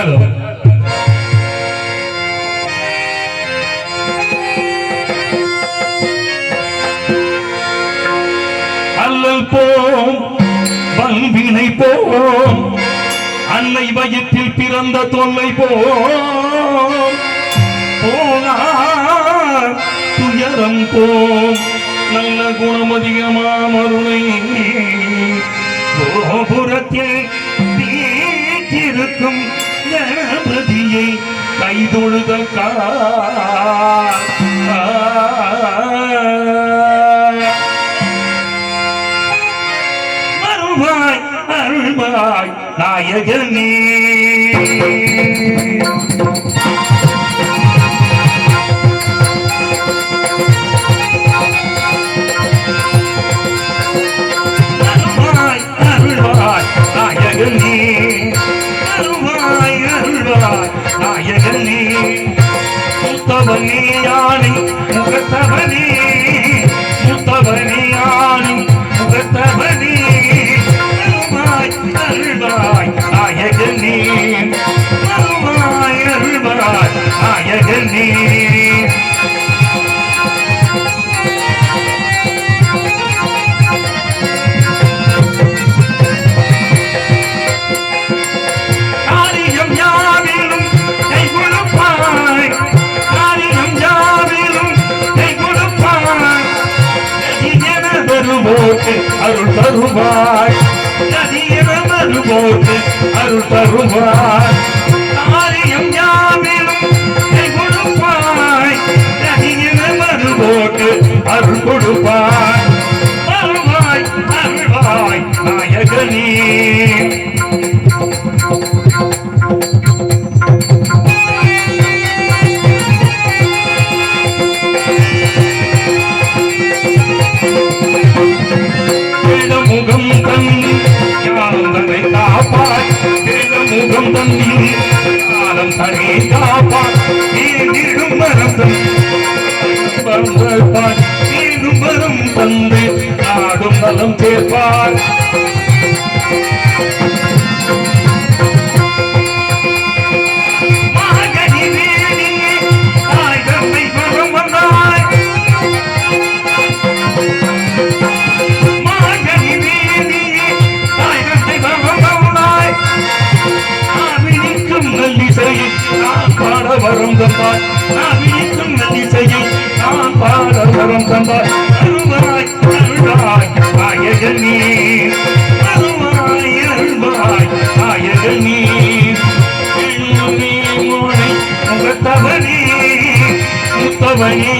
હાલો அல்லல் போம் பண்பினை போம் அன்னை வயத்தில் பிறந்த தொல்லை போம். போனார் துயரம் போம் நல்ல குணம் மருணை கோபுரத்தில் தொழுதல் மறுவாய் அருள்வாய் நாயகனே. நாயகனே முத்தவனி யானை முகத்தவனி. வருவோக்கு அருள் தருவாய். நதியென வருவோக்கு அருள் தருவாய். காரியம் யாவிலும் கை கொடுப்பாய். நதியென வருவோக்கு அருள் கொடுப்பாய். அருள்வாய் அருள்வாய் நாயகனே. முகம் தந்தி ஞானம் தன்னை காப்பாய் முகம் தந்தி காலம் தன்னை காப்பாய் நீரும் மரம் தந்தை நீரும் மரம் தந்து நாடும் நலம் சேர்ப்பாய் நான் பாட வரம் தந்தாய் நாவினிக்கும் நல்லிசையை நான் பாட வரம் தந்தாய் அருள்வாய் அருள்வாய் நாயகனே அருள்வாய் அருள்வாய் நாயகனே எண்ணுமே முகத்தவனே. முகத்தவனே.